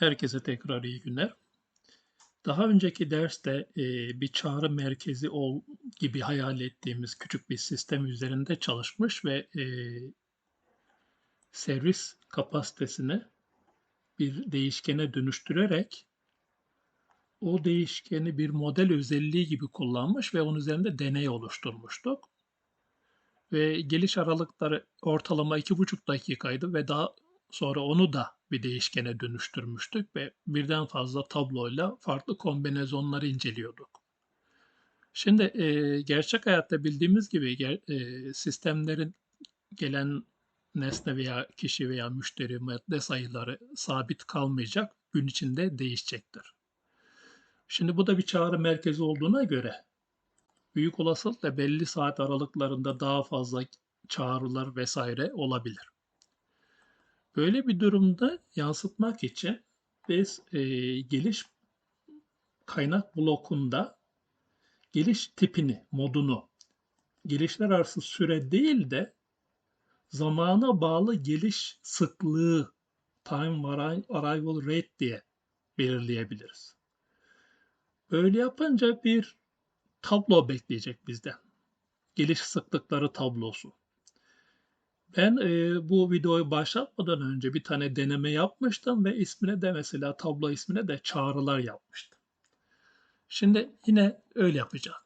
Herkese tekrar iyi günler. Daha önceki derste e, bir çağrı merkezi ol gibi hayal ettiğimiz küçük bir sistem üzerinde çalışmış ve e, servis kapasitesini bir değişkene dönüştürerek o değişkeni bir model özelliği gibi kullanmış ve onun üzerinde deney oluşturmuştuk. Ve geliş aralıkları ortalama 2,5 dakikaydı ve daha sonra onu da bir değişkene dönüştürmüştük ve birden fazla tabloyla farklı kombinasyonları inceliyorduk. Şimdi e, gerçek hayatta bildiğimiz gibi ger- e, sistemlerin gelen nesne veya kişi veya müşteri madde sayıları sabit kalmayacak, gün içinde değişecektir. Şimdi bu da bir çağrı merkezi olduğuna göre büyük olasılıkla belli saat aralıklarında daha fazla çağrılar vesaire olabilir. Böyle bir durumda yansıtmak için biz e, geliş kaynak blokunda geliş tipini, modunu gelişler arası süre değil de zamana bağlı geliş sıklığı time arrival rate diye belirleyebiliriz. Böyle yapınca bir tablo bekleyecek bizden. Geliş sıklıkları tablosu. Ben e, bu videoyu başlatmadan önce bir tane deneme yapmıştım ve ismine de mesela tablo ismine de çağrılar yapmıştım. Şimdi yine öyle yapacağım.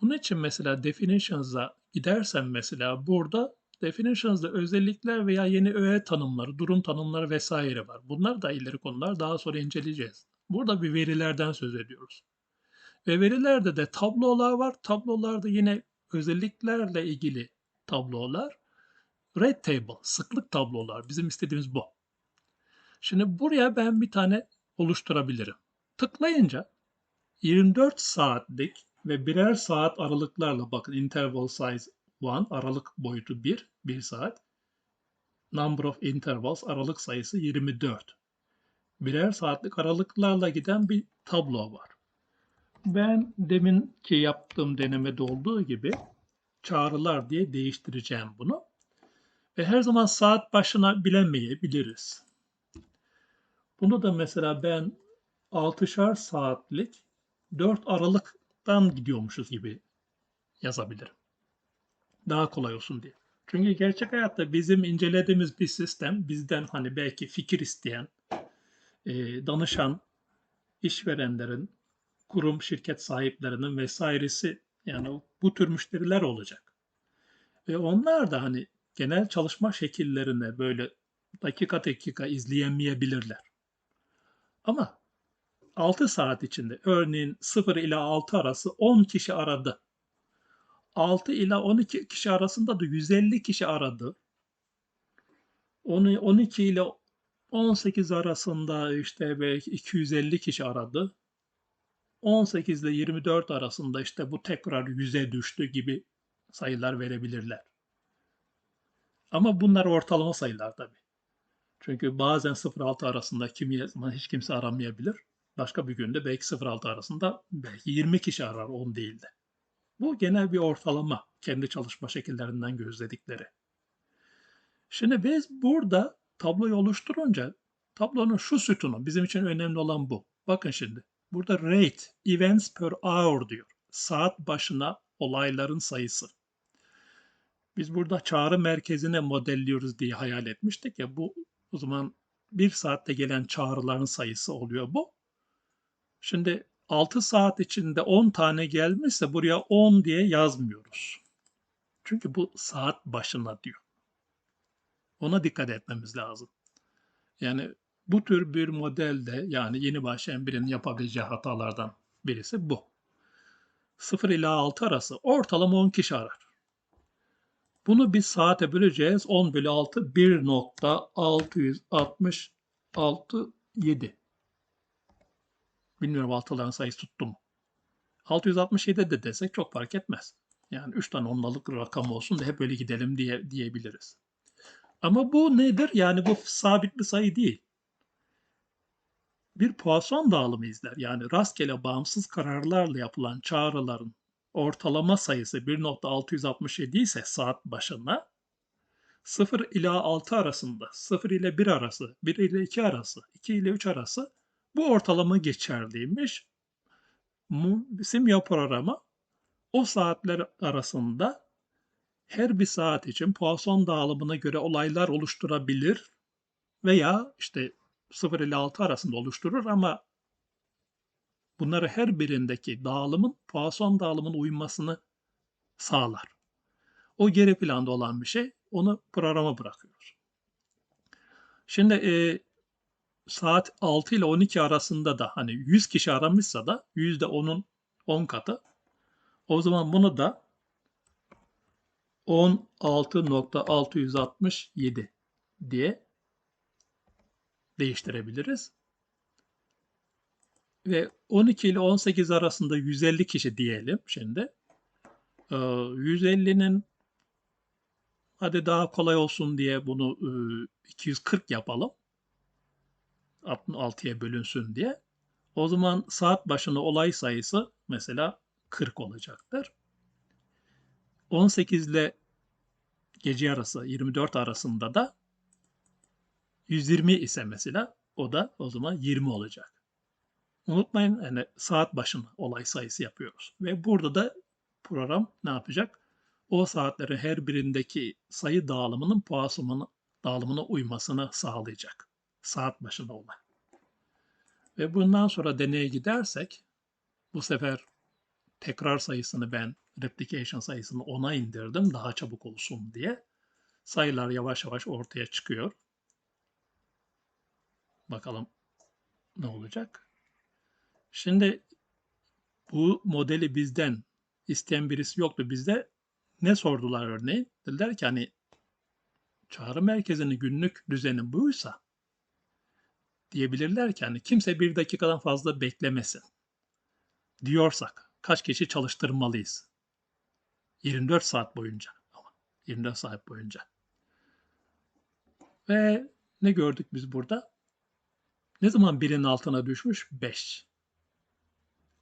Bunun için mesela definitions'a gidersem mesela burada definitions'da özellikler veya yeni öğe tanımları, durum tanımları vesaire var. Bunlar da ileri konular daha sonra inceleyeceğiz. Burada bir verilerden söz ediyoruz. Ve verilerde de tablolar var. Tablolarda yine özelliklerle ilgili tablolar. Red table, sıklık tablolar. Bizim istediğimiz bu. Şimdi buraya ben bir tane oluşturabilirim. Tıklayınca 24 saatlik ve birer saat aralıklarla bakın interval size 1 aralık boyutu 1, 1 saat. Number of intervals aralık sayısı 24. Birer saatlik aralıklarla giden bir tablo var. Ben deminki yaptığım denemede olduğu gibi çağrılar diye değiştireceğim bunu. Ve her zaman saat başına bilemeyebiliriz. Bunu da mesela ben 6'şar saatlik 4 Aralık'tan gidiyormuşuz gibi yazabilirim. Daha kolay olsun diye. Çünkü gerçek hayatta bizim incelediğimiz bir sistem bizden hani belki fikir isteyen, e, danışan, işverenlerin, kurum şirket sahiplerinin vesairesi yani bu tür müşteriler olacak. Ve onlar da hani genel çalışma şekillerine böyle dakika dakika izleyemeyebilirler. Ama 6 saat içinde örneğin 0 ile 6 arası 10 kişi aradı. 6 ile 12 kişi arasında da 150 kişi aradı. 12 ile 18 arasında işte belki 250 kişi aradı. 18 ile 24 arasında işte bu tekrar 100'e düştü gibi sayılar verebilirler. Ama bunlar ortalama sayılar tabii. Çünkü bazen 0-6 arasında kimi zaman hiç kimse aramayabilir. Başka bir günde belki 0-6 arasında belki 20 kişi arar 10 değil de. Bu genel bir ortalama kendi çalışma şekillerinden gözledikleri. Şimdi biz burada tabloyu oluşturunca tablonun şu sütunu bizim için önemli olan bu. Bakın şimdi burada rate events per hour diyor. Saat başına olayların sayısı. Biz burada çağrı merkezine modelliyoruz diye hayal etmiştik ya bu o zaman bir saatte gelen çağrıların sayısı oluyor bu. Şimdi 6 saat içinde 10 tane gelmişse buraya 10 diye yazmıyoruz. Çünkü bu saat başına diyor. Ona dikkat etmemiz lazım. Yani bu tür bir modelde yani yeni başlayan birinin yapabileceği hatalardan birisi bu. 0 ile 6 arası ortalama 10 kişi arar. Bunu bir saate böleceğiz. 10 bölü 6 1.666 7. Bilmiyorum altıların sayısı tuttu mu? 667 de desek çok fark etmez. Yani 3 tane ondalık rakam olsun da hep öyle gidelim diye diyebiliriz. Ama bu nedir? Yani bu sabit bir sayı değil. Bir Poisson dağılımı izler. Yani rastgele bağımsız kararlarla yapılan çağrıların ortalama sayısı 1.667 ise saat başına 0 ila 6 arasında, 0 ile 1 arası, 1 ile 2 arası, 2 ile 3 arası bu ortalama geçerliymiş. Simya programı o saatler arasında her bir saat için Poisson dağılımına göre olaylar oluşturabilir veya işte 0 ile 6 arasında oluşturur ama bunları her birindeki dağılımın Poisson dağılımına uymasını sağlar. O geri planda olan bir şey. Onu programa bırakıyoruz. Şimdi e, saat 6 ile 12 arasında da hani 100 kişi aramışsa da %10'un 10 katı. O zaman bunu da 16.667 diye değiştirebiliriz. Ve 12 ile 18 arasında 150 kişi diyelim şimdi. Ee, 150'nin hadi daha kolay olsun diye bunu e, 240 yapalım. 6'ya bölünsün diye. O zaman saat başına olay sayısı mesela 40 olacaktır. 18 ile gece yarısı 24 arasında da 120 ise mesela o da o zaman 20 olacak. Unutmayın yani saat başına olay sayısı yapıyoruz. Ve burada da program ne yapacak? O saatlerin her birindeki sayı dağılımının Poisson'un dağılımına uymasını sağlayacak. Saat başına olay. Ve bundan sonra deneye gidersek bu sefer tekrar sayısını ben replication sayısını 10'a indirdim daha çabuk olsun diye. Sayılar yavaş yavaş ortaya çıkıyor. Bakalım ne olacak. Şimdi bu modeli bizden isteyen birisi yoktu. Bizde ne sordular örneğin? Dediler ki hani çağrı merkezinin günlük düzeni buysa diyebilirler ki hani kimse bir dakikadan fazla beklemesin diyorsak kaç kişi çalıştırmalıyız? 24 saat boyunca ama 24 saat boyunca. Ve ne gördük biz burada? Ne zaman birinin altına düşmüş? 5.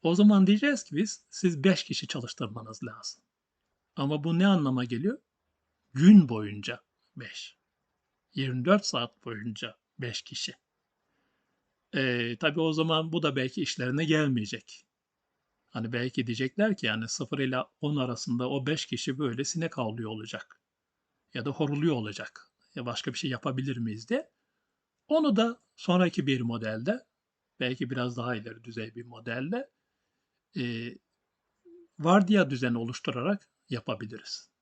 O zaman diyeceğiz ki biz siz 5 kişi çalıştırmanız lazım. Ama bu ne anlama geliyor? Gün boyunca 5. 24 saat boyunca 5 kişi. Ee, tabii o zaman bu da belki işlerine gelmeyecek. Hani belki diyecekler ki yani 0 ile 10 arasında o 5 kişi böyle sinek avlıyor olacak. Ya da horuluyor olacak. Ya başka bir şey yapabilir miyiz diye. Onu da sonraki bir modelde belki biraz daha ileri düzey bir modelde e, vardiya düzeni oluşturarak yapabiliriz.